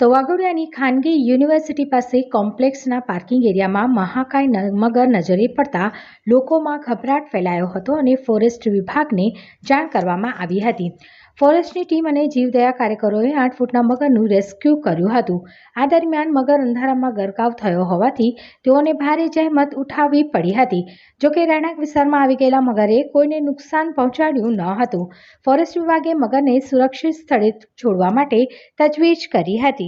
તો વાઘોડિયાની ખાનગી યુનિવર્સિટી પાસે કોમ્પ્લેક્સના પાર્કિંગ એરિયામાં મહાકાય મગર નજરે પડતા લોકોમાં ગભરાટ ફેલાયો હતો અને ફોરેસ્ટ વિભાગને જાણ કરવામાં આવી હતી. ફોરેસ્ટની ટીમ અને જીવદયા કાર્યકરોએ આઠ ફૂટના મગરનું રેસ્ક્યુ કર્યું હતું. આ દરમિયાન મગર અંધારામાં ગરકાવ થયો હોવાથી તેઓને ભારે જહેમત ઉઠાવવી પડી હતી. જોકે રહેણાંક વિસ્તારમાં આવી ગયેલા મગરે કોઈને નુકસાન પહોંચાડ્યું ન હતું. ફોરેસ્ટ વિભાગે મગરને સુરક્ષિત સ્થળે છોડવા માટે તજવીજ કરી હતી.